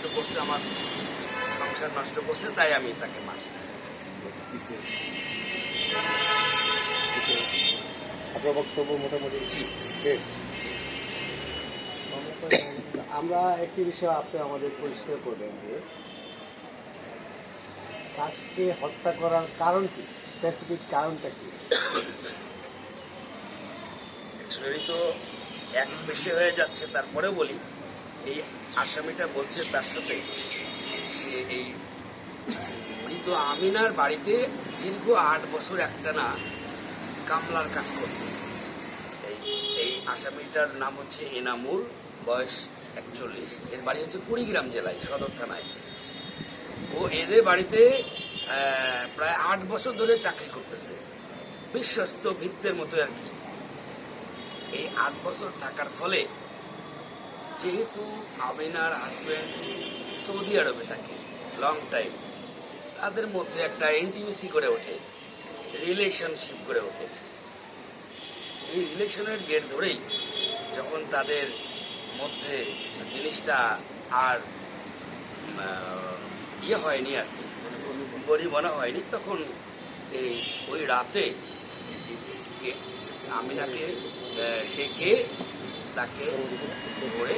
নষ্ট করছে আমার সংসার নষ্ট করছে তাই আমি তাকে মারছি। আপনার বক্তব্য মোটামুটি জি। শেষ? আমরা একটি বিষয় আপনি আমাদের পরিষ্কার করবেন যে তাকে হত্যা করার কারণ কি? স্পেসিফিক কারণটা কি? তো এক বেশি হয়ে যাচ্ছে তারপরে বলি। এই আসামিটা বলছে তার সাথে সে এই মৃত আমিনার বাড়িতে দীর্ঘ আট বছর একটা না কামলার কাজ করত। এই আসামিটার নাম হচ্ছে এনামুল, বয়স একচল্লিশ। এর বাড়ি হচ্ছে কুড়িগ্রাম জেলায়, সদর থানায়। ও এদের বাড়িতে প্রায় আট বছর ধরে চাকরি করতেছে। বিশ্বস্ত ভিত্তের মতো আর কি। এই আট বছর থাকার ফলে যেহেতু আমিনার হাজব্যান্ড সৌদি আরবে থাকে লং টাইম তাদের মধ্যে একটা ইন্টিমেসি করে ওঠে রিলেশনশিপ করে ওঠে। এই রিলেশনের জের ধরেই যখন তাদের মধ্যে জিনিসটা আর ইয়ে হয়নি আর কি গরিবনা হয়নি, তখন এই ওই রাতে আমিনাকে ডেকে তাকে ধরে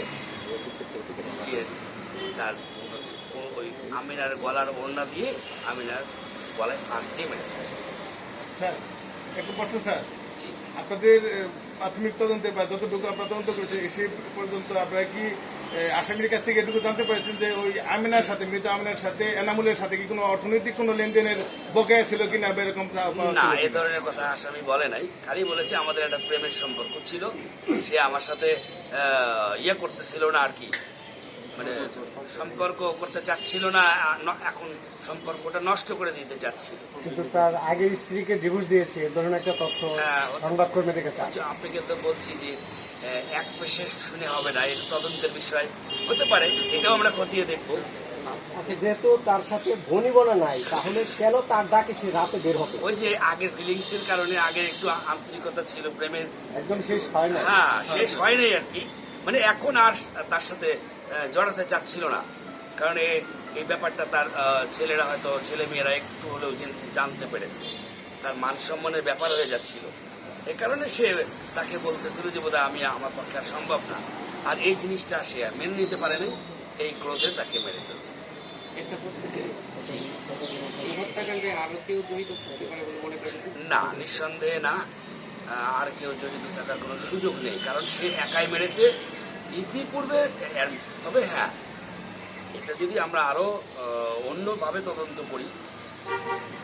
তার ওই আমিনার গলার ওড়না দিয়ে আমিনার গলায় ফাঁস দিয়ে মেরে স্যার একটু প্রশ্ন স্যার। আপনাদের প্রাথমিক তদন্তে বা যতটুকু আপনার তদন্ত করেছে সেই পর্যন্ত আপনারা কি আসামির কাছ থেকে এটুকু জানতে পেরেছেন যে ওই আমিনার সাথে মৃত আমিনার সাথে এনামুলের সাথে কি কোনো অর্থনৈতিক কোনো লেনদেনের বকেয়া ছিল কিনা এরকম না এ ধরনের কথা আসামি বলে নাই। খালি বলেছে আমাদের একটা প্রেমের সম্পর্ক ছিল। সে আমার সাথে ইয়ে করতেছিল না আর কি। মানে সম্পর্ক করতে চাচ্ছিল না এখন সম্পর্কটা নষ্ট করে দিতে চাচ্ছিল। কিন্তু তার আগের স্ত্রীকে ডিভোর্স দিয়েছে এ ধরনের একটা তথ্য হ্যাঁ, হতে কাছে আচ্ছা, আপনাকে তো বলছি যে এক পেশে শুনে হবে না এটা তদন্তের বিষয়। হতে পারে এটাও আমরা খতিয়ে দেখব। আচ্ছা যেহেতু তার সাথে ভনিবনা নাই তাহলে কেন তার ডাকে সে রাতে বের হবে? ওই যে আগের ফিলিংস এর কারণে আগে একটু আন্তরিকতা ছিল প্রেমের একদম শেষ হয় না হ্যাঁ শেষ হয় নাই আর কি। মানে এখন আর তার সাথে জড়াতে চাচ্ছিল না। কারণ এ- এই ব্যাপারটা তার ছেলেরা হয়তো ছেলে মেয়েরা একটু হলেও জানতে পেরেছে। তার মান সম্মানের ব্যাপার হয়ে যাচ্ছিল। এই কারণে সে তাকে বলতেছিল যে বোধহয় আমি আমার পক্ষে আর সম্ভব না। আর এই জিনিসটা সে মেনে নিতে পারেনি। এই ক্রোধে তাকে মেরে ফেলছে। না নিঃসন্দেহে না। আর কেউ জড়িত থাকার কোনো সুযোগ নেই। কারণ সে একাই মেরেছে। ইতিপূর্বে তবে হ্যাঁ এটা যদি আমরা আরও আহ, অন্যভাবে তদন্ত করি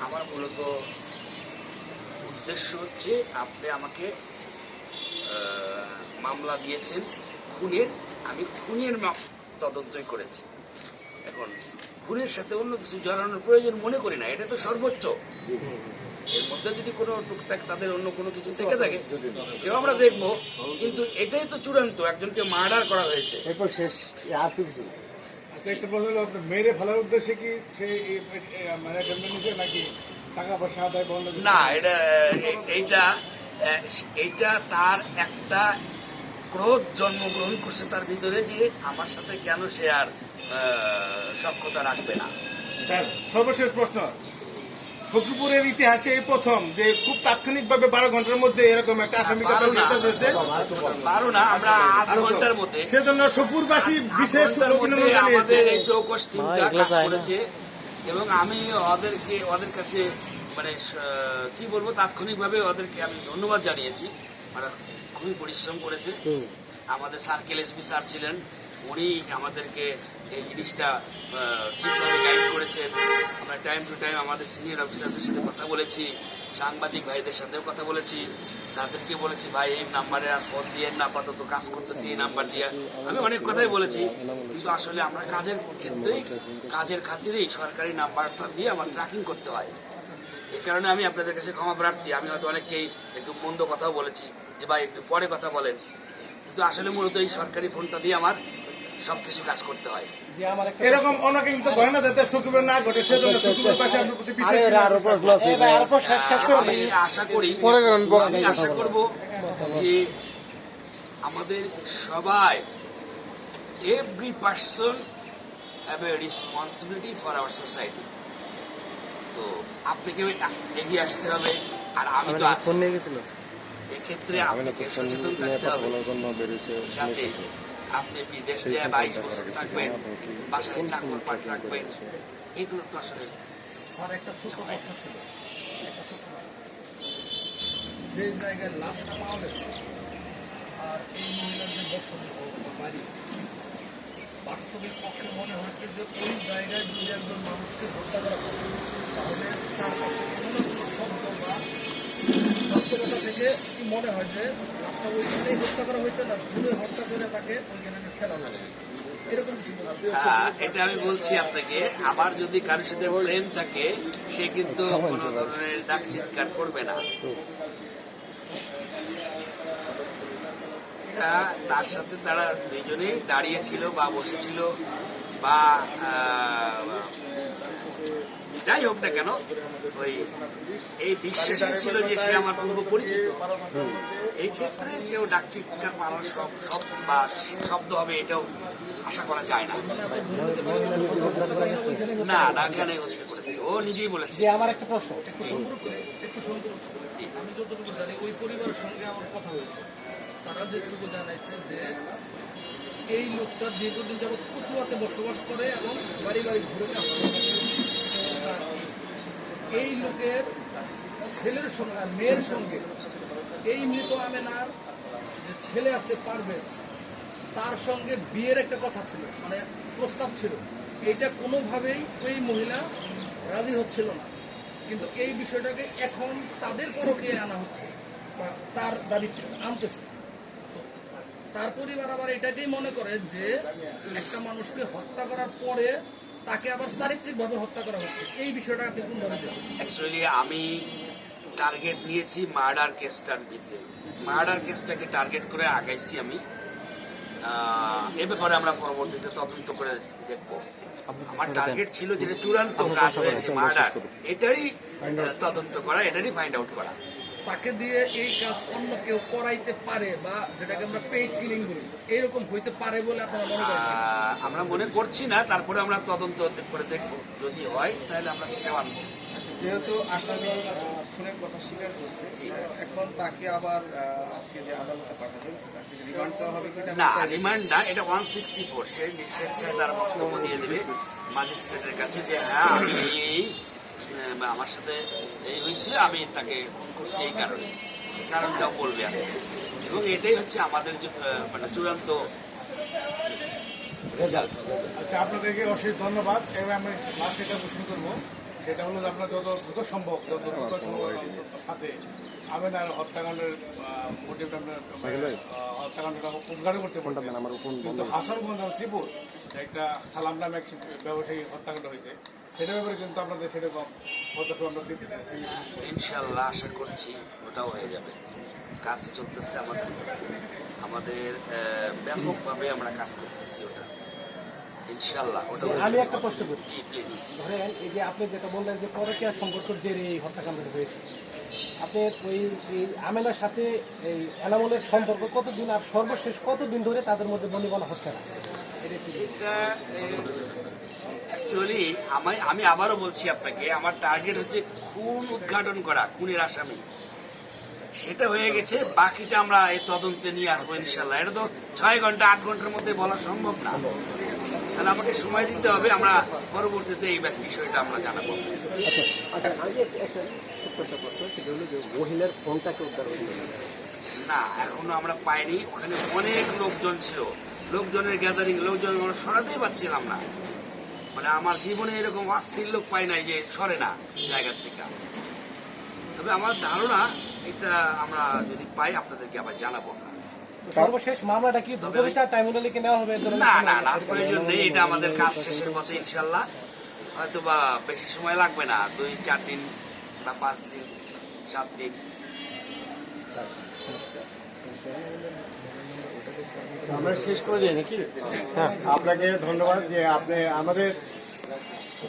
আমার মূলত উদ্দেশ্য হচ্ছে আপনি আমাকে মামলা দিয়েছেন খুনের আমি খুনের তদন্তই করেছি। এখন খুনের সাথে অন্য কিছু জড়ানোর প্রয়োজন মনে করি না এটা তো সর্বোচ্চ। এর মধ্যে যদি কোনো টুকটাক তাদের অন্য কোনো কিছু থেকে থাকে এটাও আমরা দেখব। কিন্তু এটাই তো চূড়ান্ত একজনকে মার্ডার করা হয়েছে। এরপর শেষ আর তো কিছু একটা প্রশ্ন হলো আপনার মেয়েরে ফেলার উদ্দেশ্যে কি সে এই- এই- মানে জন্ম নিছে নাকি টাকা পয়সা আদায় বন্ধ না এটা এইটা এইটা তার একটা ক্রোধ জন্মগ্রহণ করছে তার ভিতরে যে আমার সাথে কেন সে আর সক্ষতা রাখবে না। স্যার সর্বশেষ প্রশ্ন। সখীপুরের ইতিহাসে এই প্রথম যে খুব তাৎক্ষণিকভাবে বারো ঘণ্টার মধ্যে এরকম একটা আসামিকে না। আমরা আধ ঘণ্টার মধ্যে। সেজন্য সপুরবাসী বিশেষ অভিনন্দন জানিয়েছে। এই চৌকস টিমটা কাজ করেছে এবং আমি ওদেরকে ওদের কাছে মানে কি বলব তাৎক্ষণিকভাবে ওদেরকে আমি ধন্যবাদ জানিয়েছি। ওরা খুবই পরিশ্রম করেছে। আমাদের সার্কেল এসপি স্যার ছিলেন। উনি আমাদেরকে এই জিনিসটা কীভাবে গাইড টাইম টু টাইম আমাদের সিনিয়র অফিসারদের সাথে কথা বলেছি, সাংবাদিক ভাইদের সাথেও কথা বলেছি, তাদেরকে বলেছি, ভাই, এই নাম্বারে আর ফোন দিয়ে না, আপাতত কাজ করতেছি এই নাম্বার দিয়ে। আমি অনেক কথাই বলেছি, কিন্তু আসলে আমরা কাজের ক্ষেত্রেই, কাজের খাতিরেই সরকারি নাম্বারটা দিয়ে আমার ট্র্যাকিং করতে হয়। এই কারণে আমি আপনাদের কাছে ক্ষমা প্রার্থী। আমি হয়তো অনেককেই একটু মন্দ কথাও বলেছি, যে ভাই, একটু পরে কথা বলেন। কিন্তু আসলে মূলত এই সরকারি ফোনটা দিয়ে আমার সবকিছু কাজ করতে হয়। এরকম অনেকে কিন্তু ঘটনা যাতে না ঘটে সেজন্য পাশে আপনার প্রতি আমি আশা করি আমি আশা করব যে আমাদের সবাই every person have a responsibility for our society তো আপনাকে এগিয়ে আসতে হবে আর আমি তো আছি। ফোন নিয়ে গেছিল এক্ষেত্রে আমি না আপনাকে সচেতন থাকতে হবে। আপনি বিদেশ যায় বাইশ বছর থাকবেন বাসায় চাকর পাট রাখবেন এগুলো তো আসলে স্যার একটা ছোট প্রশ্ন ছিল। যে জায়গায় লাশটা পাওয়া গেছে আর এই মহিলার যে বসত বাড়ি বাস্তবিক পক্ষে মনে হচ্ছে যে ওই জায়গায় যদি একজন মানুষকে হত্যা করা তাহলে চারপাশে কোনো কোনো শব্দ বা থেকে কি মনে হয় যে লাশটা ওইখানেই হত্যা করা হয়েছে না দূরে হত্যা করে তাকে ওইখানে ফেলা হয়েছে এরকম কিছু বলছি আহ, এটা আমি বলছি আপনাকে। আমার যদি কারোর সাথে প্রেম থাকে সে কিন্তু কোনো ধরনের ডাক চিৎকার করবে না। তার সাথে তারা দুজনেই দাঁড়িয়েছিল বা বসেছিল বা আহ, যাই হোক না কেন ওই এই বিশ্বাসই ছিল যে সে আমার পূর্ব পরিচিত। এই ক্ষেত্রে কেউ ডাক চিৎকার মারার সব সব বা শব্দ হবে এটাও আশা করা যায় না। না না এখানে হতে করেছে। ও নিজেই বলেছে। আমার একটা প্রশ্ন। একটু সংগ্রহ করে একটু সংগ্রহ করে। আমি যতটুকু জানি ওই পরিবারের সঙ্গে আমার কথা হয়েছে। তারা যেটুকু জানাইছে যে এই লোকটা দীর্ঘদিন যাবৎ কচুয়াতে বসবাস করে এবং বাড়ি বাড়ি ঘুরে কাজ করে এই লোকের ছেলের সঙ্গে, মেয়ের সঙ্গে, এই মৃত আমেনার যে ছেলে আছে পারভেজ, তার সঙ্গে বিয়ের একটা কথা ছিল মানে প্রস্তাব ছিল। এটা কোনোভাবেই ওই মহিলা রাজি হচ্ছিল না। কিন্তু এই বিষয়টাকে এখন তাদের পরকে আনা হচ্ছে, বা তার দাবি আনতেছে। তার পরিবার আবার এটাকেই মনে করে যে একটা মানুষকে হত্যা করার পরে তাকে আবার চারিত্রিকভাবে হত্যা করা হচ্ছে। এই বিষয়টা আপনি কোনভাবে অ্যাকচুয়ালি আমি টার্গেট নিয়েছি মার্ডার কেসটার ভিতরে মার্ডার কেসটাকে টার্গেট করে আগাইছি আমি। আহ, এ ব্যাপারে আমরা পরবর্তীতে তদন্ত করে দেখব। আমার টার্গেট ছিল যেটা চূড়ান্ত কাজ হয়েছে মার্ডার এটারই তদন্ত করা এটারই ফাইন্ড আউট করা। তাকে দিয়ে এই কাজ অন্য কেউ করাইতে পারে বা যেটাকে আমরা পেইড কিলিং বলি এরকম হইতে পারে বলে আপনারা মনে করেন? আমরা মনে করছি না তারপরে আমরা তদন্ত করে দেখব। যদি হয় তাহলে আমরা সেটা আনব আচ্ছা, যেহেতু আসামি খুনের কথা স্বীকার করছে এখন তাকে আবার আজকে যে আদালতে পাঠাবেন তাকে রিমান্ড চাওয়া হবে কিনা না রিমান্ড না এটা ওয়ান সিক্সটি ফোর সে স্বেচ্ছায় তার বক্তব্য দিয়ে দেবে। ম্যাজিস্ট্রেটের কাছে যে হ্যাঁ আমি আমার সাথে এই হয়েছে, আমি তাকে এই কারণে। কারণটাও বলবে আসলে এবং এটাই হচ্ছে আমাদের মানে চূড়ান্ত আচ্ছা আপনাদেরকে অশেষ ধন্যবাদ। এবং আমি লাস্ট এটা প্রশ্ন করব। সেটা হলো যে আপনার যত দ্রুত সম্ভব যত দ্রুত সম্ভব তদন্তের সাথে আমেনার হত্যাকাণ্ডের মোটিভটা আপনার হত্যাকাণ্ডটা উদ্ঘাটন করতে পারবেন আমার কিন্তু হাসনগঞ্জ শ্রীপুর একটা সালাম নামে এক ব্যবসায়ী হত্যাকাণ্ড হয়েছে সেটার ব্যাপারে কিন্তু আপনাদের সেরকম পদক্ষেপ আমরা দিতেছি ইনশাল্লাহ আশা করছি ওটাও হয়ে যাবে। কাজ চলতেছে আমাদের। আমাদের ব্যাপকভাবে আমরা কাজ করতেছি ওটা। আমি একটা প্রশ্ন করি। ধরেন এই যে আপনি যেটা বললেন যে পরকীয়া সম্পর্কের জেরে এই হত্যাকাণ্ডটা হয়েছে আপনি ওই আমেনার সাথে এই এনামলের সম্পর্ক কতদিন আর সর্বশেষ কতদিন ধরে তাদের মধ্যে বনিবনা হচ্ছে না। এটা অ্যাকচুয়ালি আমি আমি আবারও বলছি আপনাকে আমার টার্গেট হচ্ছে খুন উদ্ঘাটন করা খুনের আসামি। সেটা হয়ে গেছে বাকিটা আমরা এই তদন্তে নিয়ে আসব ইনশাল্লাহ এটা তো ছয় ঘণ্টা আট ঘণ্টার মধ্যে বলা সম্ভব না। তাহলে আমাকে সময় দিতে হবে আমরা পরবর্তীতে এই বিষয়টা আমরা জানাব। আচ্ছা আচ্ছা আমি একটা একটা ছোট্ট প্রশ্ন সেটা হলো যে মহিলার ফোনটাকে উদ্ধার না এখনও আমরা পাইনি ওখানে অনেক লোকজন ছিল। লোকজনের গ্যাদারিং লোকজন আমরা সরাতেই পারছিলাম না। মানে আমার জীবনে এরকম অস্থির লোক পাই নাই যে সরে না জায়গার থেকে। তবে আমার ধারণা এটা আমরা যদি পাই আপনাদেরকে আবার জানাব। সর্বশেষ মামলাটা কি দ্রুত বিচার ট্রাইব্যুনালে নেওয়া হবে? না না না প্রয়োজন নেই এটা আমাদের কাজ শেষের পথে ইনশাল্লাহ। হয়তো বা বেশি সময় লাগবে না দুই চার দিন বা পাঁচ দিন সাত দিন। আমরা শেষ করে দিই নাকি? হ্যাঁ। আপনাকে ধন্যবাদ যে আপনি আমাদের